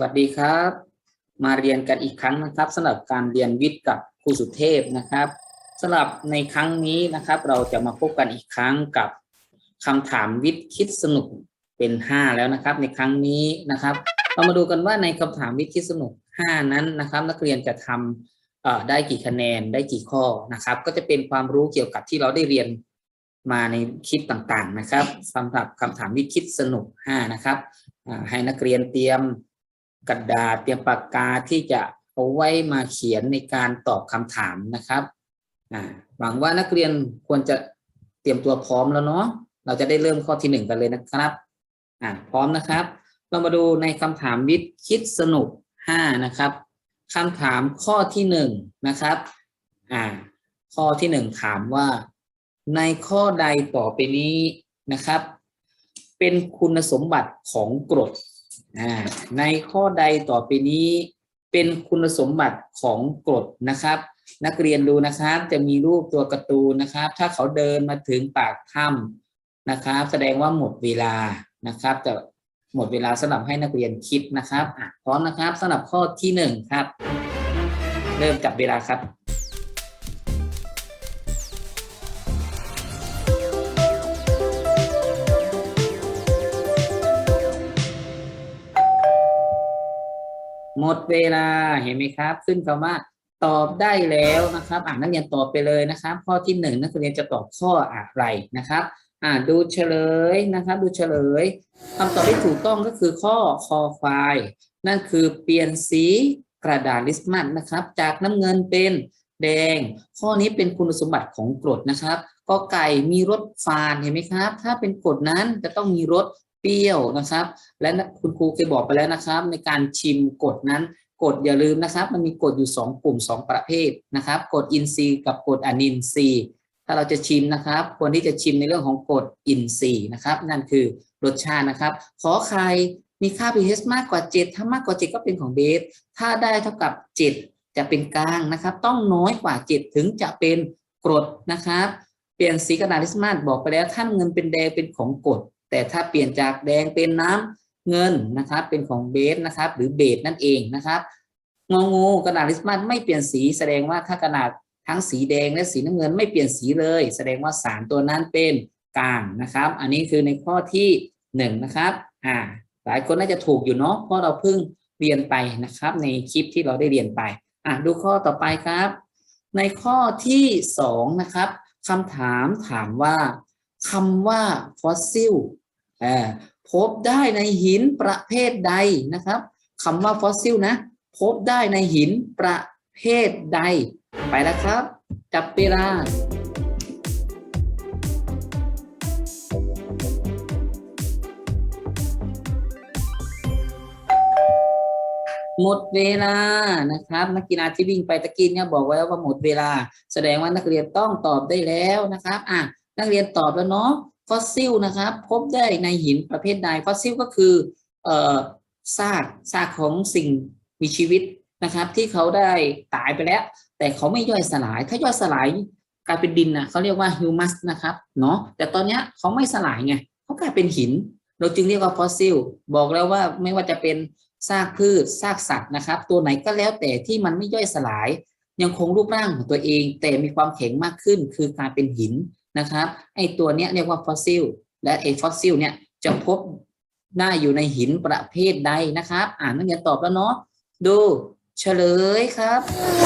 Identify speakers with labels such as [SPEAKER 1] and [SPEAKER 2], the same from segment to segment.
[SPEAKER 1] สวัสดีครับ มาเรียนกันอีกครั้งนะครับสำหรับการเรียนวิทย์กับครูสุเทพนะครับสำหรับในครั้งนี้นะครับ เราจะมาพบกันอีกครั้งกับคำถามวิทย์คิดสนุกเป็นห้าแล้วนะครับ ในครั้งนี้นะครับ เรามาดูกันว่าในคำถามวิทย์คิดสนุกห้านั้นนะครับ นักเรียนจะทำได้กี่คะแนนได้กี่ข้อนะครับ ก็จะเป็นความรู้เกี่ยวกับที่เราได้เรียนมาในคลิปต่างๆนะครับสำหรับคำถามวิทย์คิดสนุกห้านะครับให้นักเรียนเตรียม กระดาษเตรียมปากกาที่จะเอาไว้มาเขียนในการตอบคำถามนะครับหวังว่านักเรียนควรจะเตรียมตัวพร้อมแล้วเนาะเราจะได้เริ่มข้อที่หนึ่งกันเลยนะครับอ่าพร้อมนะครับ เรามาดูในคำถามวิทย์คิดสนุกห้านะครับคำถามข้อที่หนึ่งนะครับอ่าข้อที่หนึ่งถามว่า ในข้อใดต่อไปนี้นะครับ เป็นคุณสมบัติของกรด ในข้อใดต่อไปนี้เป็นคุณสมบัติของกรดนะครับ นักเรียนดูนะครับจะมีรูปตัวการ์ตูนนะครับ ถ้าเขาเดินมาถึงปากถ้ำนะครับ แสดงว่าหมดเวลานะครับจะหมดเวลาสำหรับให้นักเรียนคิดนะครับพร้อมนะครับสำหรับข้อที่หนึ่งครับ เริ่มจับเวลาครับ หมดเวลาเห็นไหมครับ ขึ้นคำว่าตอบได้แล้วนะครับ อ่านนักเรียนตอบไปเลยนะครับ ข้อที่หนึ่งนักเรียนจะตอบข้ออะไรนะครับ อ่าดูเฉลยนะครับ ดูเฉลยคำตอบที่ถูกต้องก็คือข้อคอควายนั่นคือเปลี่ยนสีกระดาษลิสต์มัสนะครับ จากน้ำเงินเป็นแดง ข้อนี้เป็นคุณสมบัติของกรดนะครับก็ไก่มีรสฝาดเห็นไหมครับ ถ้าเป็นกรดนั้นจะต้องมีรส เปรี้ยวนะครับ และคุณครูเคยบอกไปแล้วนะครับ ในการชิมกดนั้นกดอย่าลืมนะครับ มันมีกดอยู่ 2 กลุ่ม 2 ประเภทนะครับกดอินทรีย์กับกดอนินทรีย์ถ้าเราจะชิมนะครับ ควรที่จะชิมในเรื่องของกดอินทรีย์นะครับ นั่นคือรสชาตินะครับ ขอใครมีค่า pH มากกว่า 7 ถ้ามากกว่า 7 ก็เป็นของเบส ถ้าได้เท่ากับ 7 จะเป็นกลางนะครับ ต้องน้อยกว่า 7 ถึงจะเป็นกรดนะครับ เปลี่ยนสีกระดาษลิสต์มาสบอกไปแล้วท่านเงินเป็นแดงเป็นของกรด แต่ถ้าเปลี่ยนจากแดงเป็นน้ำเงินนะครับ เป็นของเบสนะครับ หรือเบสนั่นเองนะครับงองูกระดาษลิสต์มาสไม่เปลี่ยนสีแสดงว่าถ้ากระดาษทั้งสีแดงและสีน้ำเงินไม่เปลี่ยนสีเลย แสดงว่าสารตัวนั้นเป็นกลางนะครับ อันนี้คือในข้อที่หนึ่งนะครับอ่าหลายคนน่าจะถูกอยู่เนาะเพราะเราเพิ่งเรียนไปนะครับ ในคลิปที่เราได้เรียนไปอะดูข้อต่อไปครับ ในข้อที่สองนะครับคำถามถามว่า คำว่าฟอสซิลพบได้ในหินประเภทใดนะครับคำว่าฟอสซิลนะ พบได้ในหินประเภทใด ไปแล้วครับ จับเวลาหมดเวลานะครับ นักกีฬาที่วิ่งไปตะกี้เนี่ยบอกไว้ว่าหมดเวลา แสดงว่านักเรียนต้องตอบได้แล้วนะครับ อะ นักเรียนตอบแล้วเนาะฟอสซิลนะครับพบได้ในหินประเภทใดฟอสซิลก็คือเอ่อซากซากของสิ่งมีชีวิตนะครับ ที่เขาได้ตายไปแล้ว แต่เขาไม่ย่อยสลาย ถ้าย่อยสลายกลายเป็นดินนะเขาเรียกว่าฮิวมัสนะครับเนาะแต่ตอนนี้เขาไม่สลายไงเขากลายเป็นหิน เราจึงเรียกว่าฟอสซิลบอกแล้วว่าไม่ว่าจะเป็นซากพืชซากสัตว์นะครับ ตัวไหนก็แล้วแต่ที่มันไม่ย่อยสลาย ยังคงรูปร่างของตัวเอง แต่มีความแข็งมากขึ้น คือกลารเป็นหิน นะครับไอตัวเนี้ยเรียกว่าฟอสซิลและไอฟอสซิลเนี่ยจะพบได้อยู่ในหินประเภทใดนะครับ อ่านนักเรียนตอบแล้วเนาะดูเฉลยครับ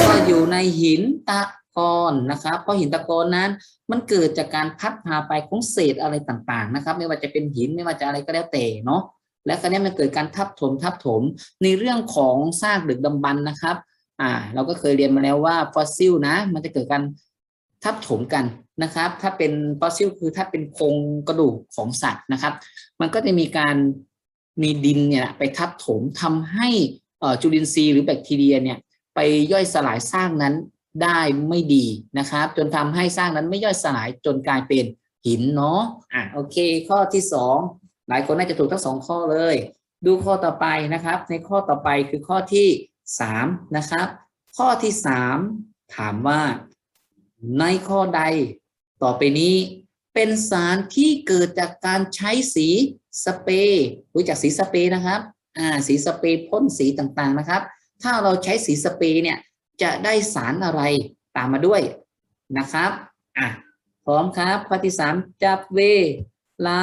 [SPEAKER 1] ก็อยู่ในหินตะกอนนะครับ เพราะหินตะกอนนั้น มันเกิดจากการพัดพาไปของเศษอะไรต่างๆนะครับ ไม่ว่าจะเป็นหินไม่ว่าจะอะไรก็แล้วแต่เนาะและคราวนี้มันเกิดการทับถมทับถมในเรื่องของซากดึกดำบรรพ์นะครับ อ่า เราก็เคยเรียนมาแล้วว่าฟอสซิลนะ มันจะเกิดการทับถมกัน นะครับ ถ้าเป็นฟอสซิลคือถ้าเป็นโครงกระดูกของสัตว์นะครับ มันก็จะมีการมีดินเนี่ยไปทับถมทำให้จุลินทรีย์หรือแบคทีเรียเนี่ยไปย่อยสลายสร้างนั้นได้ไม่ดีนะครับ จนทำให้สร้างนั้นไม่ย่อยสลายจนกลายเป็นหินเนาะอะโอเค ข้อที่สองหลายคนน่าจะถูกทั้งสองข้อเลย ดูข้อต่อไปนะครับ ในข้อต่อไปคือข้อที่สามนะครับ ข้อที่สามถามว่าในข้อใด ต่อไปนี้เป็นสารที่เกิดจากการใช้สีสเปรย์รู้จักสีสเปรย์นะครับอ่าสีสเปรย์พ่นสีต่างๆนะครับ ถ้าเราใช้สีสเปรย์เนี่ยจะได้สารอะไรตามมาด้วยนะครับอะพร้อมครับข้อที่สามจับเวลา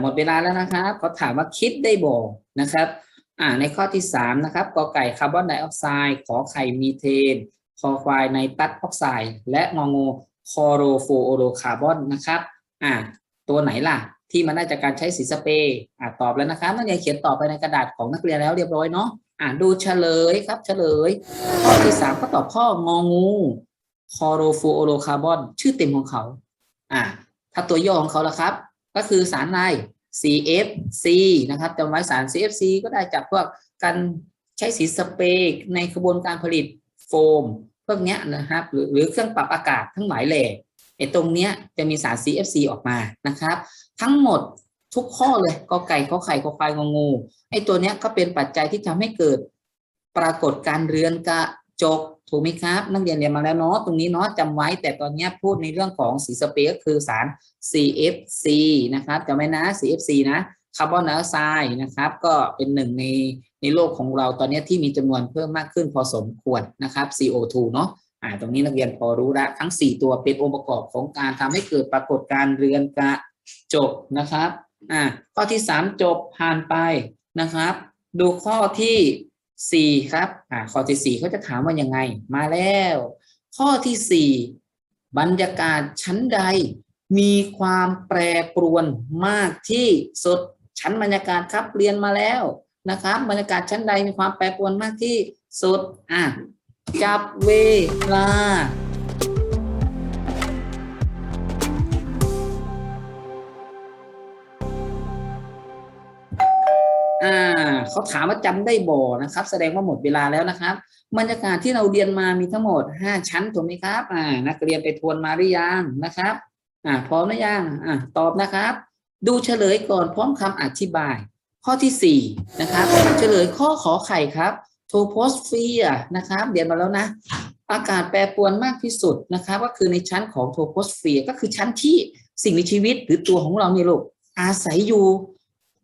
[SPEAKER 1] หมดเวลาแล้วนะครับเขาถามว่าคิดได้บ่นะครับอ่าในข้อที่สามนะครับกอไก่คาร์บอนไดออกไซด์ขอไข่มีเทน คอควายไนตรัสออกไซด์และงองูคอโรโฟโอโรคาร์บอนนะครับอ่าตัวไหนล่ะ ที่มันได้จากการใช้สีสเปรย์อ่าตอบแล้วนะครับนักเรียนเขียนตอบไปในกระดาษของนักเรียนแล้วเรียบร้อยเนาะอ่าดูเฉลยครับเฉลย ข้อที่สามก็ตอบข้ององูคอโรโฟโอโรคาร์บอนชื่อเต็มของเขาอ่าถ้าตัวย่อของเขาละครับ ก็คือสารอะไร CFC นะครับจำไว้สาร CFC ก็ได้จากพวกการใช้สีสเปรย์ในกระบวนการผลิตโฟมพวกนี้นะครับหรือหรือเครื่องปรับอากาศทั้งหลายแหล่ไอ้ตรงเนี้ยจะมีสาร CFC ออกมานะครับ ทั้งหมดทุกข้อเลยกอไก่ขอไข่ขอควายงองูไอ้ตัวเนี้ยก็เป็นปัจจัยที่ทำให้เกิดปรากฏการเรือนกระ จกถูกไหมครับ นักเรียนเรียนมาแล้วเนาะตรงนี้เนาะจำไว้แต่ตอนนี้พูดในเรื่องของสีสเปรย์ก็คือสาร CFC นะครับจำไว้นะ CFC นะคาร์บอนไดออกไซด์นะครับ ก็เป็นหนึ่งในในโลกของเราตอนนี้ที่มีจำนวนเพิ่มมากขึ้นพอสมควรนะครับ CO2 เนาะอ่าตรงนี้นักเรียนพอรู้ล้วทั้ง 4 ตัวเป็นองค์ประกอบของการทำให้เกิดปรากฏการณ์เรือนกระจกนะครับอ่าข้อที่ 3 จบผ่านไปนะครับ ดูข้อที่ สี่ครับอ่าข้อที่สี่เขาจะถามว่ายังไง มาแล้ว ข้อที่สี่บรรยากาศชั้นใด มีความแปรปรวนมากที่สุดชั้นบรรยากาศครับเรียนมาแล้วนะครับ บรรยากาศชั้นใดมีความแปรปรวนมากที่สุดอะจับเวลา เขาถามว่าจำได้บ่นะครับ แสดงว่าหมดเวลาแล้วนะครับบรรยากาศที่เราเรียนมามีทั้งหมด 5 ชั้นถูกไหมครับอ่านักเรียนไปทวนมาหรือยังนะครับอ่าพร้อมหรือยังอ่าตอบนะครับ ดูเฉลยก่อนพร้อมคำอธิบาย ข้อที่4นะครับเฉลยข้อขอไข่ครับโทโพสเฟียร์นะครับเรียนมาแล้วนะ อากาศแปรปรวนมากที่สุดนะครับ ก็คือในชั้นของโทโพสเฟีก็คือชั้นที่สิ่งมีชีวิตหรือตัวของเราเนี่ยลูกอาศัยอยู่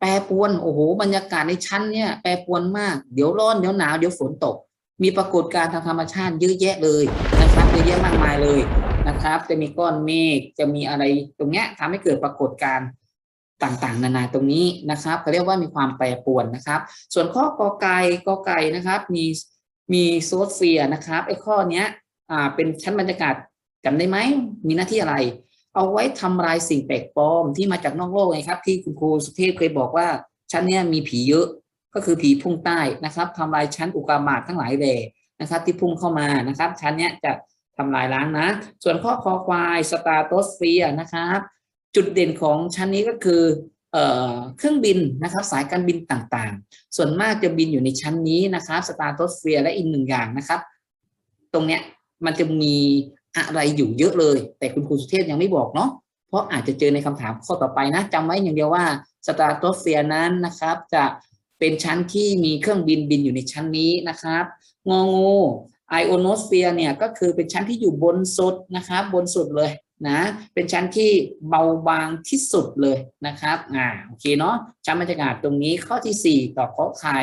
[SPEAKER 1] แปรปวนโอ้โหบรรยากาศในชั้นเนี่ยแปรปวนมากเดี๋ยวร้อนเดี๋ยวหนาวเดี๋ยวฝนตก มีปรากฏการณ์ทางธรรมชาติเยอะแยะเลยนะครับเยอะแยะมากมายเลยนะครับ จะมีก้อนเมฆจะมีอะไรตรงเนี้ยทำให้เกิดปรากฏการณ์ต่างๆ นานาตรงนี้นะครับเขาเรียกว่ามีความแปรปวนนะครับ ส่วนข้อกอไก่กอไก่นะครับ มีมีโซเฟียนะครับไอ้ข้อเนี้ยอ่าเป็นชั้นบรรยากาศจำได้ไหมมีหน้าที่อะไร เอาไว้ทำลายสิ่งแปลกปลอมที่มาจากนอกโลกไงครับ ที่คุณครูสุเทพเคยบอกว่าชั้นเนี้ยมีผีเยอะก็คือผีพุ่งใต้นะครับทำลายชั้นอุกาบาตทั้งหลายแหล่นะครับ ที่พุ่งเข้ามานะครับ ชั้นเนี้ยจะทำลายล้างนะ ส่วนข้อคอควายสตาร์โตสเฟียนะครับ จุดเด่นของชั้นนี้ก็คือเครื่องบินนะครับสายการบินต่างๆ ส่วนมากจะบินอยู่ในชั้นนี้นะครับสตาร์โตสเฟียและอีกหนึ่งอย่างนะครับ ตรงเนี้ยมันจะมี อะไรอยู่เยอะเลย แต่คุณครูสุเทพยังไม่บอกเนาะเพราะอาจจะเจอในคำถามข้อต่อไปนะจำไว้อย่างเดียวว่าสตาร์โตสเฟียร์นั้นนะครับ จะเป็นชั้นที่มีเครื่องบินบินอยู่ในชั้นนี้นะครับ งองูไอโอโนสเฟียร์เนี่ยก็คือเป็นชั้นที่อยู่บนสุดนะครับ บนสุดเลยนะเป็นชั้นที่เบาบางที่สุดเลยนะครับอ่าโอเคเนาะชั้นบรรยากาศตรงนี้ข้อที่ 4 ต่อข้อไข่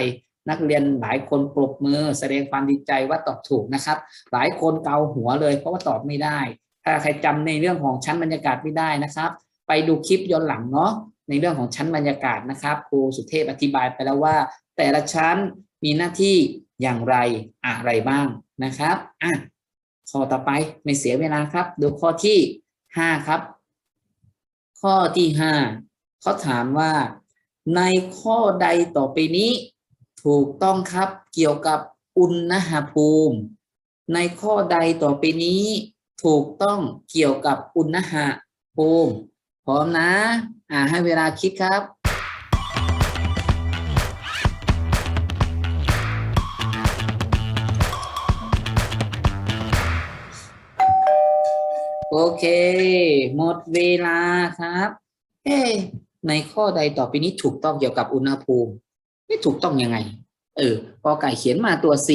[SPEAKER 1] นักเรียนหลายคนปรบมือแสดงความดีใจว่าตอบถูกนะครับ หลายคนเกาหัวเลย เพราะว่าตอบไม่ได้ ถ้าใครจำในเรื่องของชั้นบรรยากาศไม่ได้นะครับ ไปดูคลิปย้อนหลังเนาะในเรื่องของชั้นบรรยากาศนะครับครูสุเทพอธิบายไปแล้วว่า แต่ละชั้นมีหน้าที่อย่างไรอะไรบ้างนะครับอะข้อต่อไปไม่เสียเวลาครับ ดูข้อที่ห้าครับ ข้อที่ห้าเขาถามว่าในข้อใดต่อไปนี้ ถูกต้องครับเกี่ยวกับอุณหภูมิ ในข้อใดต่อไปนี้ ถูกต้องเกี่ยวกับอุณหภูมิพร้อมนะ อ่าให้เวลาคิดครับโอเค หมดเวลาครับ เอ๊ในข้อใดต่อไปนี้ถูกต้องเกี่ยวกับอุณหภูมิ ไม่ถูกต้องยังไง เออกอไก่เขียนมาตัว C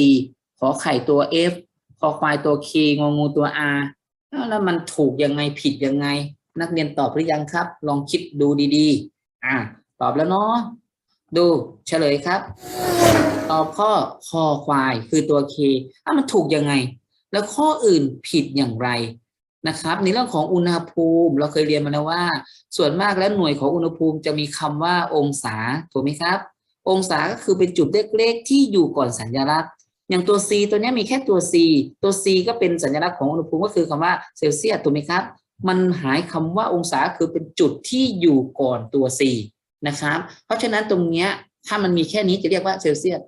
[SPEAKER 1] ขอไข่ตัว F คอควายตัว K งองูตัว R แล้วมันถูกยังไงผิดยังไง นักเรียนตอบหรือยังครับ ลองคิดดูดีๆ อะตอบแล้วเนาะดูเฉลยครับ ตอบข้อคอควายคือตัว K อะมันถูกยังไง แล้วข้ออื่นผิดอย่างไรนะครับในเรื่องของอุณหภูมิเราเคยเรียนมาแล้วว่า ส่วนมากแล้วหน่วยของอุณหภูมิจะมีคำว่าองศาถูกไหมครับ องศาก็คือเป็นจุดเล็กๆที่อยู่ก่อนสัญลักษณ์อย่างตัว C ตัวนี้มีแค่ตัว C ตัว C ก็เป็นสัญลักษณ์ของอุณหภูมิก็คือคำว่าเซลเซียสถูกไหมครับ มันหายคำว่าองศาคือเป็นจุดที่อยู่ก่อนตัว C นะครับ เพราะฉะนั้นตรงเนี้ยถ้ามันมีแค่นี้จะเรียกว่าเซลเซียส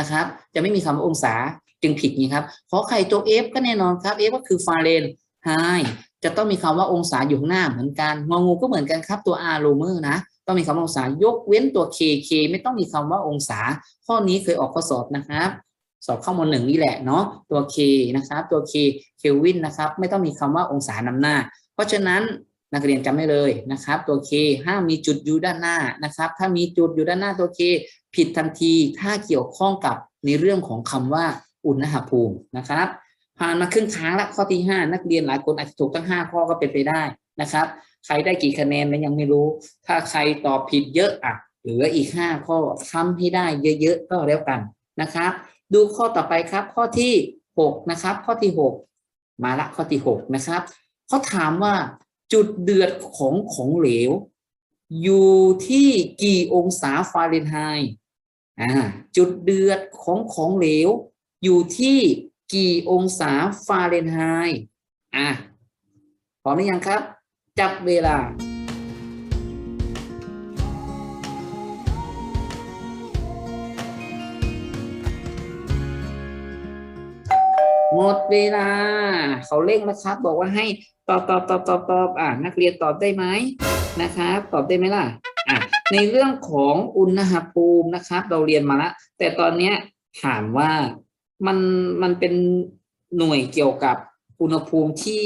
[SPEAKER 1] นะครับ จะไม่มีคำว่าองศาจึงผิดนี่ครับ ขอไข่ตัว F ก็แน่นอนครับ F ก็คือฟาเรนไฮจะต้องมีคำว่าองศาอยู่ข้างหน้าเหมือนกัน งองูก็เหมือนกันครับตัว R โลเมอร์นะ ต้องมีคำว่าองศายกเว้นตัว K K ไม่ต้องมีคำว่าองศา ข้อนี้เคยออกข้อสอบนะครับสอบข้อมูลหนึ่งนี่แหละเนาะตัว K นะครับตัว K เคลวินนะครับไม่ต้องมีคำว่าองศานำหน้า เพราะฉะนั้นนักเรียนจำไว้เลยนะครับตัว K ห้ามมีจุดอยู่ด้านหน้านะครับถ้ามีจุดอยู่ด้านหน้าตัว K ผิดทันทีถ้าเกี่ยวข้องกับในเรื่องของคำว่าอุณหภูมินะครับผ่านมาครึ่งทางละข้อที่ 5 นักเรียนหลายคนอาจจะถูกทั้ง 5 ข้อก็เป็นไปได้นะครับ ใครได้กี่คะแนนนั้นยังไม่รู้ ถ้าใครตอบผิดเยอะอะเหลืออีก5ข้อทำให้ได้เยอะๆก็แล้วกันนะครับ ดูข้อต่อไปครับ ข้อที่6นะครับ ข้อที่6มาละข้อที่6นะครับเขาถามว่าจุดเดือดของของเหลว อยู่ที่กี่องศาฟาเรนไฮต์อ่าจุดเดือดของของเหลว อยู่ที่กี่องศาฟาเรนไฮต์อะพร้อมหรือยังครับ จับเวลา หมดเวลา เขาเร่งนะครับ บอกว่าให้ตอบตอบตอบตอบตอบอ่านักเรียนตอบได้ไหมนะครับ ตอบได้ไหมล่ะอะในเรื่องของอุณหภูมินะครับ เราเรียนมาแล้วแต่ตอนเนี้ยถามว่ามันมันเป็นหน่วยเกี่ยวกับอุณหภูมิที่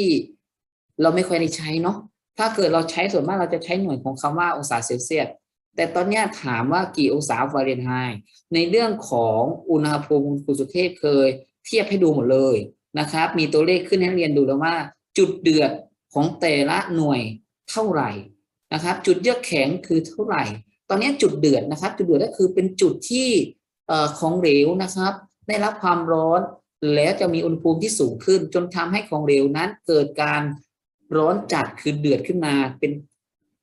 [SPEAKER 1] เราไม่ค่อยได้ใช้เนาะ ถ้าเกิดเราใช้ส่วนมากเราจะใช้หน่วยของคำว่าองศาเซลเซียส แต่ตอนนี้ถามว่ากี่องศาฟาเรนไฮต์ในเรื่องของอุณหภูมิคุณสุเทพเคย เทียบให้ดูหมดเลยนะครับ มีตัวเลขขึ้นให้เรียนดูแล้วว่า จุดเดือดของแต่ละหน่วยเท่าไหร่นะครับ จุดเยือกแข็งคือเท่าไหร่ ตอนนี้จุดเดือดนะครับ จุดเดือดก็คือเป็นจุดที่ของเหลวนะครับ ได้รับความร้อนแล้วจะมีอุณหภูมิที่สูงขึ้น จนทำให้ของเหลวนั้นเกิดการ ร้อนจัดคือเดือดขึ้นมา เป็น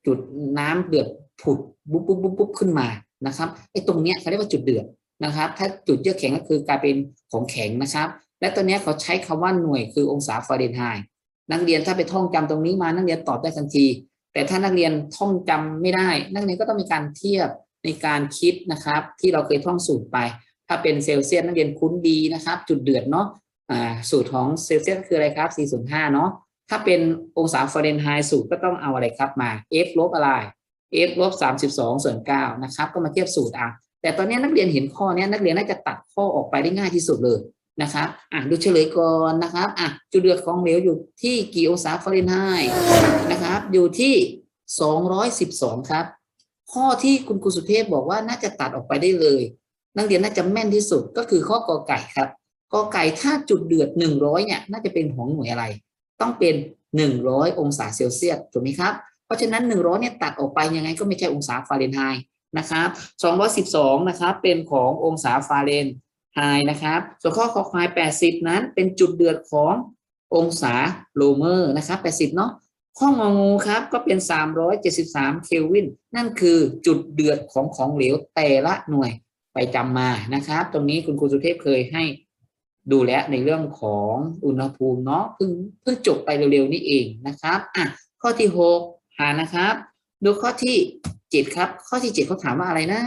[SPEAKER 1] จุดน้ำเดือดผุดบุ๊บบุ๊บบุ๊บบุ๊บขึ้นมานะครับไอ้ตรงเนี้ยเขาเรียกว่าจุดเดือดนะครับ ถ้าจุดเยือกแข็งก็คือกลายเป็นของแข็งนะครับ และตัวเนี้ยเขาใช้คำว่าหน่วยคือองศาฟาเรนไฮต์นักเรียนถ้าไปท่องจำตรงนี้มานักเรียนตอบได้ทันที แต่ถ้านักเรียนท่องจำไม่ได้ นักเรียนก็ต้องมีการเทียบในการคิดนะครับ ที่เราเคยท่องสูตรไป ถ้าเป็นเซลเซียสนักเรียนคุ้นดีนะครับ จุดเดือดเนาะอ่าสูตรของเซลเซียสคืออะไรครับ 405 เนาะ ถ้าเป็นองศาฟาเรนไฮต์สูตรก็ต้องเอาอะไรครับมา f ลบอะไร f ลบ32ส่วน9นะครับก็มาเทียบสูตรอะแต่ตอนนี้นักเรียนเห็นข้อนี้นักเรียนน่าจะตัดข้อออกไปได้ง่ายที่สุดเลยนะครับอะดูเฉลยก่อนนะครับอะจุดเดือดของเหลวอยู่ที่กี่องศาฟาเรนไฮต์นะครับอยู่ที่ 212 ครับ ข้อที่คุณครูสุเทพบอกว่าน่าจะตัดออกไปได้เลย นักเรียนน่าจะแม่นที่สุดก็คือข้อกอไก่ครับกอไก่ถ้าจุดเดือด 100เนี่ยน่าจะเป็นของหน่วยอะไร ต้องเป็น 100 องศาเซลเซียสถูกไหมครับ เพราะฉะนั้น 100เนี่ยตัดออกไปยังไงก็ไม่ใช่องศาฟาเรนไฮต์นะครับ212นะครับเป็นขององศาฟาเรนไฮต์นะครับส่วนข้อคอควาย 80 นั้นเป็นจุดเดือดขององศาโลเมอร์นะครับ80เนาะข้ององูครับก็เป็น 373 เคลวิน นั่นคือจุดเดือดของของเหลวแต่ละหน่วยไปจำมานะครับ ตรงนี้คุณครูสุเทพเคยให้ ดูแลในเรื่องของอุณหภูมิเนาะเพิ่งเพิ่งจบไปเร็วๆนี่เองนะครับอะข้อที่6หานะครับ ดูข้อที่เจ็ดครับ ข้อที่เจ็ดเขาถามว่าอะไรนะ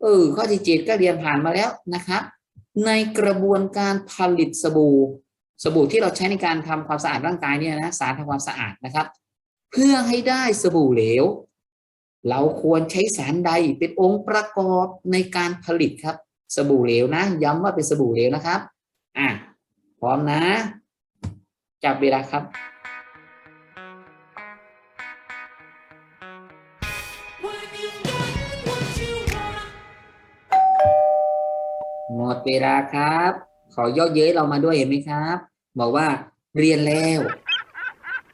[SPEAKER 1] เออข้อที่เจ็ดก็เรียนผ่านมาแล้วนะครับในกระบวนการผลิตสบู่สบู่ที่เราใช้ในการทำความสะอาดร่างกายเนี่ยนะสารทำความสะอาดนะครับ เพื่อให้ได้สบู่เหลว เราควรใช้สารใดเป็นองค์ประกอบในการผลิตครับ สบู่เหลวนะ ย้ำว่าเป็นสบู่เหลวนะครับ อะพร้อมนะ จับเวลาครับหมดเวลาครับขาย่อเย้ยเรามาด้วยเห็นไหมครับ บอกว่าเรียนแล้ว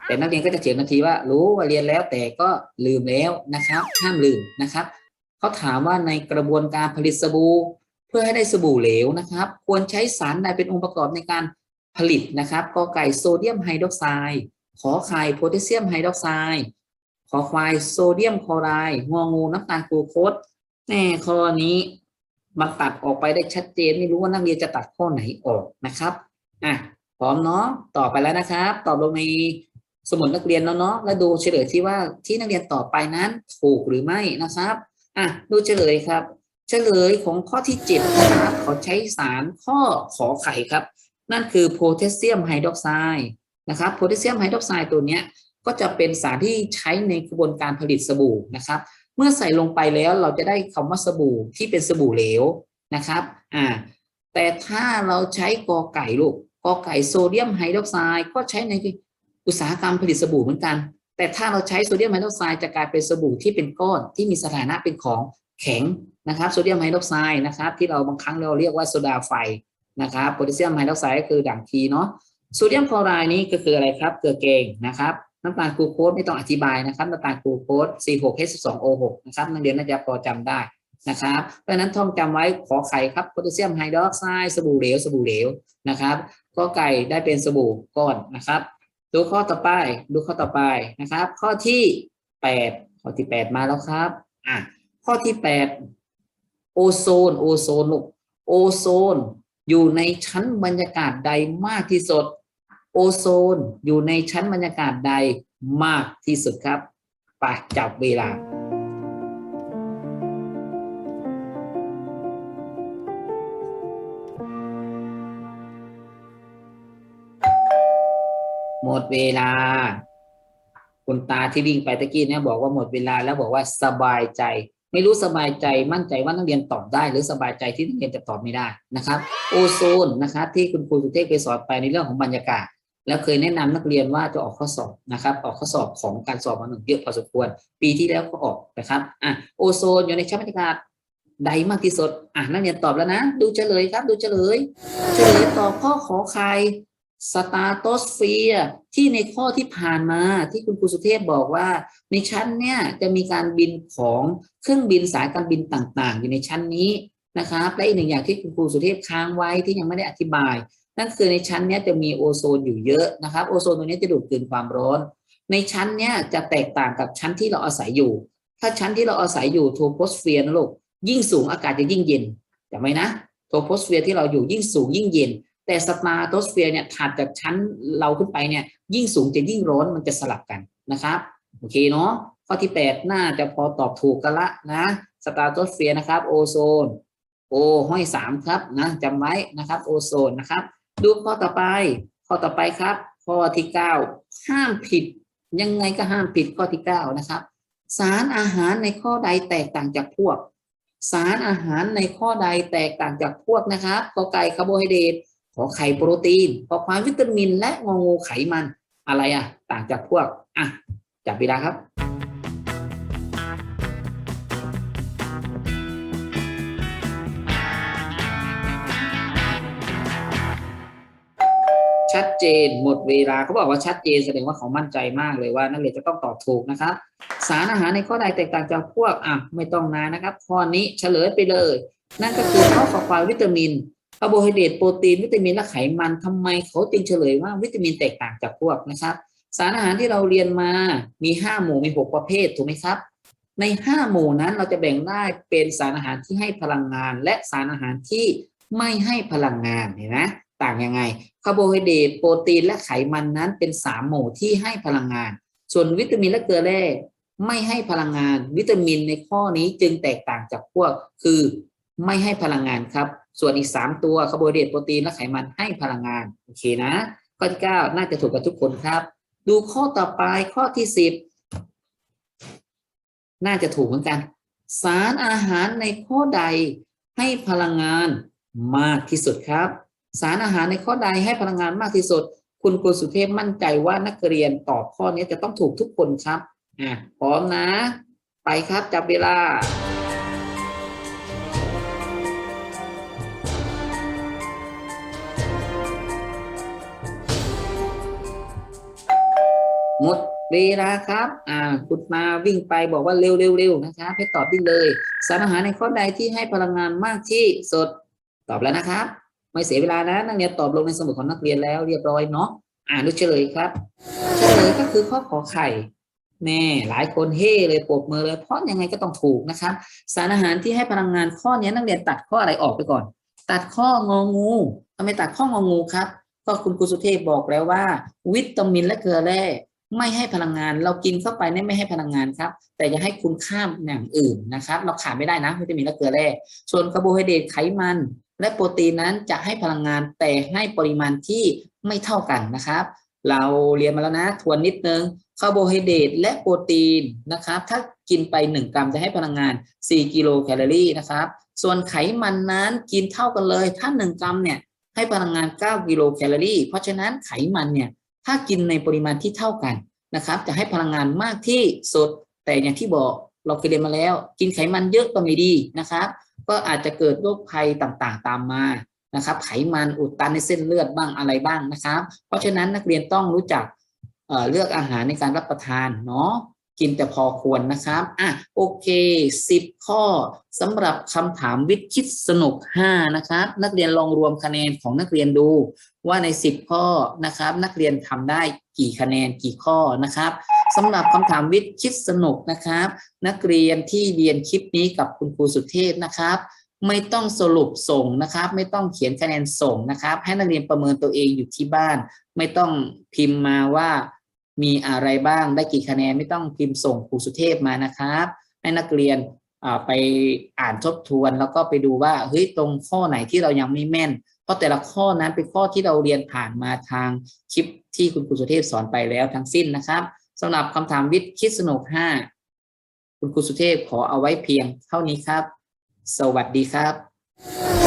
[SPEAKER 1] แต่นักเรียนก็จะเขียนทันทีว่า รู้ว่าเรียนแล้วแต่ก็ลืมแล้วนะครับ ห้ามลืมนะครับเขาถามว่าในกระบวนการผลิตสบู่ เพื่อให้ได้สบู่เหลวนะครับ ควรใช้สารใดเป็นองค์ประกอบในการผลิตนะครับกอไก่โซเดียมไฮดรอกไซด์ขอไข่โพแทสเซียมไฮดรอกไซด์ขอควายโซเดียมคลอไรด์งองูน้ำตาลกลูโคสแน่ข้อนี้มันตัดออกไปได้ชัดเจนไม่รู้ว่านักเรียนจะตัดข้อไหนออกนะครับอะพร้อมเนาะต่อไปแล้วนะครับ ตอบลงในสมุดนักเรียนแล้วเนาะแล้วดูเฉลยที่ว่าที่นักเรียนตอบไปนั้นถูกหรือไม่นะครับอะดูเฉลยครับ เฉลยของข้อที่เจ็ดนะครับเขาใช้สารข้อขอไข่ครับ นั่นคือโพแทสเซียมไฮดรอกไซด์นะครับโพแทสเซียมไฮดรอกไซด์ตัวเนี้ยก็จะเป็นสารที่ใช้ในกระบวนการผลิตสบู่นะครับ เมื่อใส่ลงไปแล้วเราจะได้คำว่าสบู่ที่เป็นสบู่เหลวนะครับอ่าแต่ถ้าเราใช้กอไก่ลูกกอไก่โซเดียมไฮดรอกไซด์ก็ใช้ในอุตสาหกรรมผลิตสบู่เหมือนกัน แต่ถ้าเราใช้โซเดียมไฮดรอกไซด์จะกลายเป็นสบู่ที่เป็นก้อนที่มีสถานะเป็นของแข็ง นะครับโซเดียมไฮดรอกไซด์นะครับที่เราบางครั้งเราเรียกว่าโซดาไฟนะครับโพแทสเซียมไฮดรอกไซด์ก็คือด่างทีเนาะโซเดียมคลอไรด์นี้ก็คืออะไรครับเกลือแกงนะครับน้ำตาลกลูโคสไม่ต้องอธิบายนะครับน้ำตาลกลูโคส C6H12O6 นะครับนักเรียนน่าจะพอจำได้นะครับเพราะฉะนั้นท่องจำไว้ขอไข่ครับโพแทสเซียมไฮดรอกไซด์สบู่เหลวสบู่เหลวนะครับก็ไก่ได้เป็นสบู่ก้อนนะครับดูข้อต่อไปดูข้อต่อไปนะครับ ข้อที่แปดข้อที่แปดมาแล้วครับอะข้อที่แปด โอโซนโอโซนลูกโอโซน อยู่ในชั้นบรรยากาศใดมากที่สุด โอโซน อยู่ในชั้นบรรยากาศใดมากที่สุดครับไปจับเวลาหมดเวลา คุณตาที่วิ่งไปตะกี้เนี่ยบอกว่าหมดเวลาแล้วบอกว่าสบายใจ ไม่รู้สบายใจมั่นใจว่านักเรียนตอบได้ หรือสบายใจที่นักเรียนจะตอบไม่ได้นะครับโอโซนนะครับที่คุณครูสุเทพเคยสอนไปในเรื่องของบรรยากาศ แล้วเคยแนะนำนักเรียนว่าจะออกข้อสอบนะครับ ออกข้อสอบของการสอบมาหนึ่งเยอะพอสมควร ปีที่แล้วก็ออกนะครับอะโอโซนอยู่ในชั้นบรรยากาศใดมากที่สุดอะนักเรียนตอบแล้วนะ ดูเฉลยครับ ดูเฉลย เฉลยตอบข้อขอใคร สตาโตสเฟียที่ในข้อที่ผ่านมาที่คุณครูสุเทพบอกว่า ในชั้นเนี่ยจะมีการบินของเครื่องบินสายการบินต่างๆ อยู่ในชั้นนี้นะครับและอีกหนึ่งอย่างที่คุณครูสุเทพค้างไว้ที่ยังไม่ได้อธิบาย นั่นคือในชั้นเนี้ยจะมีโอโซนอยู่เยอะนะครับโอโซนตัวนี้จะดูดกลืนความร้อน ในชั้นเนี้ยจะแตกต่างกับชั้นที่เราอาศัยอยู่ ถ้าชั้นที่เราอาศัยอยู่โทโพสเฟียร์นะลูกยิ่งสูงอากาศจะยิ่งเย็นจำไว้นะโทโพสเฟียร์ที่เราอยู่ยิ่งสูงยิ่งเย็น แต่สตาร์โตสเฟียร์เนี่ยถัดจากชั้นเราขึ้นไปเนี่ยยิ่งสูงจะยิ่งร้อนมันจะสลับกันนะครับโอเคเนาะข้อที่ 8 น่าจะพอตอบถูกกันละนะสตาร์โตสเฟียร์นะครับโอโซนโอห้อยสามครับนะจำไว้นะครับโอโซนนะครับ ดูข้อต่อไป ข้อต่อไปครับ ข้อที่ 9 ห้ามผิด ยังไงก็ห้ามผิดข้อที่ 9 นะครับ สารอาหารในข้อใดแตกต่างจากพวก สารอาหารในข้อใดแตกต่างจากพวกนะครับกอไก่คาร์โบไฮเดรต อไข่โปรตีนขอความวิตามิน และงองูไขมันอะไรอะต่างจากพวกอะจับเวลาครับชัดเจนหมดเวลาเขาบอกว่าชัดเจนแสดงว่าเขามั่นใจมากเลยว่า นักเรียนจะต้องตอบถูกนะครับ สารอาหารในข้อใดแตกต่างจากพวกอะไม่ต้องนานนะครับ ข้อนี้เฉลยไปเลย นั่นก็คือข้อขอความวิตามิน คาร์โบไฮเดรตโปรตีนวิตามินและไขมันทำไมเขาจึงเฉลยว่าวิตามินแตกต่างจากพวกนะครับ สารอาหารที่เราเรียนมามีห้าหมู่มีหกประเภทถูกไหมครับ ในห้าหมู่นั้นเราจะแบ่งได้เป็นสารอาหารที่ให้พลังงาน และสารอาหารที่ไม่ให้พลังงานเห็นไหมต่างยังไงคาร์โบไฮเดรตโปรตีนและไขมันนั้นเป็นสามหมู่ที่ให้พลังงาน ส่วนวิตามินและเกลือแร่ไม่ให้พลังงาน วิตามินในข้อนี้จึงแตกต่างจากพวกคือไม่ให้พลังงานครับ ส่วนอีกสามตัวคาร์โบไฮเดรตโปรตีนและไขมันให้พลังงานโอเคนะ ข้อที่เก้าน่าจะถูกกับทุกคนครับ ดูข้อต่อไปข้อที่สิบน่าจะถูกเหมือนกัน สารอาหารในข้อใดให้พลังงานมากที่สุดครับ สารอาหารในข้อใดให้พลังงานมากที่สุด คุณครูสุเทพมั่นใจว่านักเรียนตอบข้อนี้จะต้องถูกทุกคนครับอะพร้อมนะ ไปครับจับเวลา เวลาครับอ่าคุณมาวิ่งไปบอกว่าเร็วเร็วเร็วนะครับให้ตอบได้เลย สารอาหารในข้อใดที่ให้พลังงานมากที่สุดตอบแล้วนะครับ ไม่เสียเวลานะนักเรียนตอบลงในสมุดของนักเรียนแล้วเรียบร้อยเนาะอ่านดูเฉลยครับเฉลยก็คือข้อขอไข่แน่หลายคนเฮ่เลยปรบมือเลย เพราะยังไงก็ต้องถูกนะครับ สารอาหารที่ให้พลังงานข้อนี้นักเรียนตัดข้ออะไรออกไปก่อน ตัดข้ององูทำไมตัดข้ององูครับ ก็คุณครูสุเทพบอกแล้วว่า วิตามินและเกลือแร่ ไม่ให้พลังงาน เรากินเข้าไปเนี่ยไม่ให้พลังงานครับ แต่จะให้คุณค่าอย่างอื่นนะครับ เราขาดไม่ได้นะวิตามินและเกลือแร่ส่วนคาร์โบไฮเดรตไขมัน และโปรตีนนั้นจะให้พลังงานแต่ให้ปริมาณที่ไม่เท่ากันนะครับ เราเรียนมาแล้วนะทวนนิดนึงคาร์โบไฮเดรตและโปรตีนนะครับถ้ากินไป 1 กรัมจะให้พลังงาน 4 กิโลแคลอรี่นะครับ ส่วนไขมันนั้นกินเท่ากันเลย ถ้า 1 กรัมเนี่ยให้พลังงาน 9 กิโลแคลอรี่ เพราะฉะนั้นไขมันเนี่ย ถ้ากินในปริมาณที่เท่ากันนะครับ จะให้พลังงานมากที่สุด แต่อย่างที่บอกเราเคยเรียนมาแล้ว กินไขมันเยอะก็ไม่ดีนะครับ ก็อาจจะเกิดโรคภัยต่างๆ ตามมานะครับ ไขมันอุดตันในเส้นเลือดบ้างอะไรบ้างนะครับ เพราะฉะนั้นนักเรียนต้องรู้จักเเลือกอาหารในการรับประทานเนาะ กินแต่พอควรนะครับอะโอเคสิบข้อสำหรับคำถามวิทย์คิดสนุกห้านะครับ นักเรียนลองรวมคะแนนของนักเรียนดู ว่าในสิบข้อนะครับ นักเรียนทำได้กี่คะแนนกี่ข้อนะครับสำหรับคำถามวิทย์คิดสนุกนะครับ นักเรียนที่เรียนคลิปนี้กับคุณครูสุเทพนะครับไม่ต้องสรุปส่งนะครับ ไม่ต้องเขียนคะแนนส่งนะครับ ให้นักเรียนประเมินตัวเองอยู่ที่บ้าน ไม่ต้องพิมพ์มาว่า มีอะไรบ้างได้กี่คะแนนไม่ต้องพิมพ์ส่งครูสุเทพมานะครับ ให้นักเรียนไปอ่านทบทวนแล้วก็ไปดูว่าเฮ้ยตรงข้อไหนที่เรายังไม่แม่น เพราะแต่ละข้อนั้นเป็นข้อที่เราเรียนผ่านมาทางคลิปที่คุณครูสุเทพสอนไปแล้วทั้งสิ้นนะครับสำหรับคำถามวิทย์คิดสนุก5คุณครูสุเทพขอเอาไว้เพียงเท่านี้ครับ สวัสดีครับ